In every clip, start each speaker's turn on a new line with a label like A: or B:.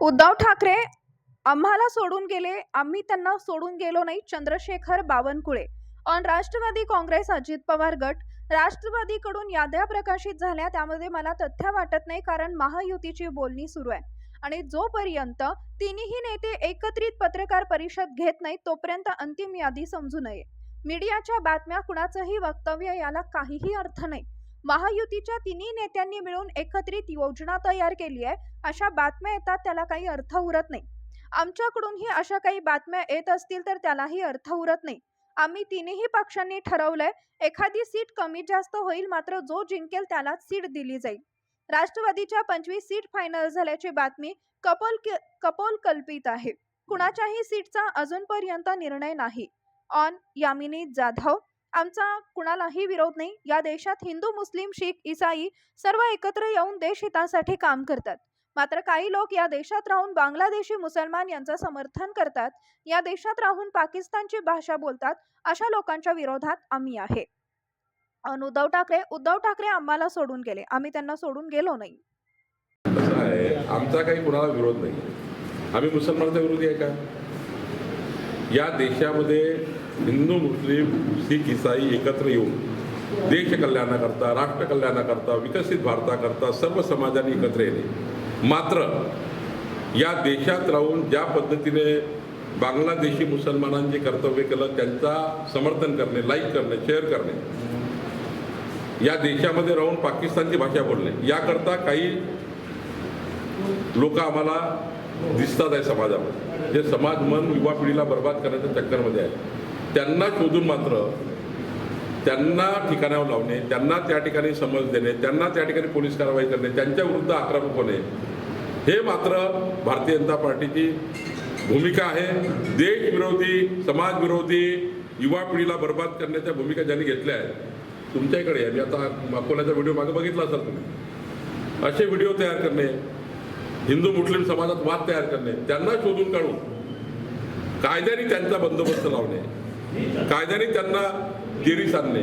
A: उद्धव ठाकरे आम्हाला सोडून गेले. आम्ही त्यांना सोडून गेलो नाही. चंद्रशेखर बावनकुळे. ऑन राष्ट्रवादी काँग्रेस अजित पवार गट. राष्ट्रवादीकडून याद्या प्रकाशित झाल्या. त्यामध्ये मला तथ्य वाटत नाही कारण महायुतीची बोलणी सुरू आहे. आणि जोपर्यंत तिन्ही नेते एकत्रित पत्रकार परिषद घेत नाहीत तोपर्यंत अंतिम यादी समजू नये. मीडियाच्या बातम्या कुणाचंही वक्तव्य याला काहीही अर्थ नाही. महायुतीच्या तिन्ही नेत्यांनी मिळून एकत्रित योजना तयार केली आहे. अशा बातम्या येतात त्याला काही अर्थ उरत नाही. आमच्याकडूनही अशा काही बातम्या येत असतील तर त्यालाही अर्थ उरत नाही. आम्ही तिन्ही पक्षांनी ठरवलंय एखादी सीट कमी जास्त होईल मात्र जो जिंकेल त्यालाच सीट दिली जाईल. राष्ट्रवादीच्या पंचवीस सीट फायनल झाल्याची बातमी कपोल कपोल कल्पित आहे. कुणाच्याही सीटचा अजूनपर्यंत निर्णय नाही. ऑन यामिनी जाधव आमचा कुणालाही विरोध नाही. या देशात हिंदू मुस्लिम शीख इसाई सर्व एकत्र येऊन देशहितासाठी काम करतात. मात्र काही लोक या देशात राहून बांगलादेशी मुसलमान यांचं समर्थन करतात. या देशात राहून पाकिस्तानची भाषा बोलतात. अशा लोकांच्या विरोधात आम्ही आहे. अन उद्धव ठाकरे उद्धव ठाकरे आम्हाला सोडून गेले. आम्ही त्यांना सोडून गेलो नाही.
B: आमचा काही कुणाला विरोध नाही. आम्ही मुसलमानाचा विरोधी आहे का? या देशामध्ये हिंदू मुस्लिम शीख इसाई एकत्र येऊन देश कल्याणाकरता राष्ट्र कल्याणाकरता विकसित भारताकरता सर्व समाजाने एकत्र येणे. मात्र या देशात राहून ज्या पद्धतीने बांगलादेशी मुसलमानांचे कर्तव्य केलं त्यांचा समर्थन करणे लाईक करणे शेअर करणे. या देशामध्ये राहून पाकिस्तानची भाषा बोलणे. याकरता काही लोक आम्हाला दिसतात आहे समाजामध्ये. जे समाज मन युवा पिढीला बर्बाद करण्याच्या चक्करमध्ये आहे त्यांना शोधून मात्र त्यांना ठिकाणावर लावणे त्यांना त्या ठिकाणी समज देणे त्यांना त्या ठिकाणी पोलीस कारवाई करणे त्यांच्या विरुद्ध आक्रमक होणे हे मात्र भारतीय जनता पार्टीची भूमिका आहे. देशविरोधी समाजविरोधी युवा पिढीला बर्बाद करण्याच्या भूमिका ज्यांनी घेतल्या आहेत तुमच्याकडे आहे. मी आता अकोल्याचा व्हिडिओ मागे बघितला असाल तुम्ही. असे व्हिडिओ तयार करणे हिंदू मुस्लिम समाजात वाद तयार करणे त्यांना शोधून काढून कायद्याने त्यांचा बंदोबस्त लावणे कायद्याने त्यांना गिरीस आणणे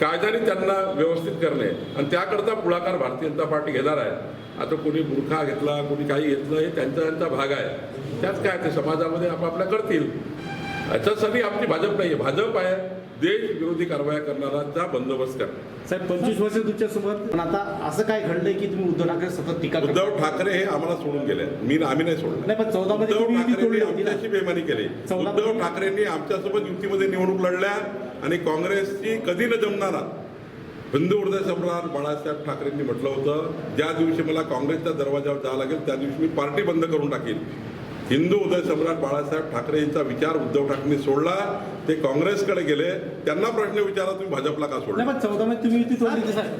B: कायद्याने त्यांना व्यवस्थित करणे आणि त्याकरता पुढाकार भारतीय जनता पार्टी घेणार आहे. आता कोणी बुरखा घेतला कोणी काही घेतलं हे त्यांचा त्यांचा भाग आहे. त्यात काय ते समाजामध्ये आपापल्या करतील. याच्यासाठी आमची भाजप नाही आहे भाजप आहे. देश विरोधी कारवाया करणाराचा बंदोबस्त करणे
C: साहेब पंचवीस वर्ष तुमच्यासोबत. पण आता असं काय घडलंय की तुम्ही उद्धव ठाकरे सतत टीका करता?
B: उद्धव ठाकरे हे आम्हाला सोडून गेले. मी आम्ही नाही सोडलं
C: नाही पण चौदा मध्ये
B: उद्धव
C: तुम्ही युती
B: ठाकरेंनी
C: तोडली होती ना?
B: आमच्याशी बेमानी केली.
C: चौदा
B: उद्धव ठाकरेंनी आमच्यासोबत युतीमध्ये निवडणूक लढल्या आणि काँग्रेसची कधी न जमणारा हिंदू हृदय सम्राट बाळासाहेब ठाकरेंनी म्हटलं होतं ज्या दिवशी मला काँग्रेसच्या दरवाजावर जावं लागेल त्या दिवशी मी पार्टी बंद करून टाकेल. हिंदू उदय सम्राट बाळासाहेब ठाकरे यांचा विचार उद्धव ठाकरेंनी सोडला ते काँग्रेसकडे गेले त्यांना प्रश्न विचारा तुम्ही भाजपला का सोडला?
C: चौदा मध्ये तुम्ही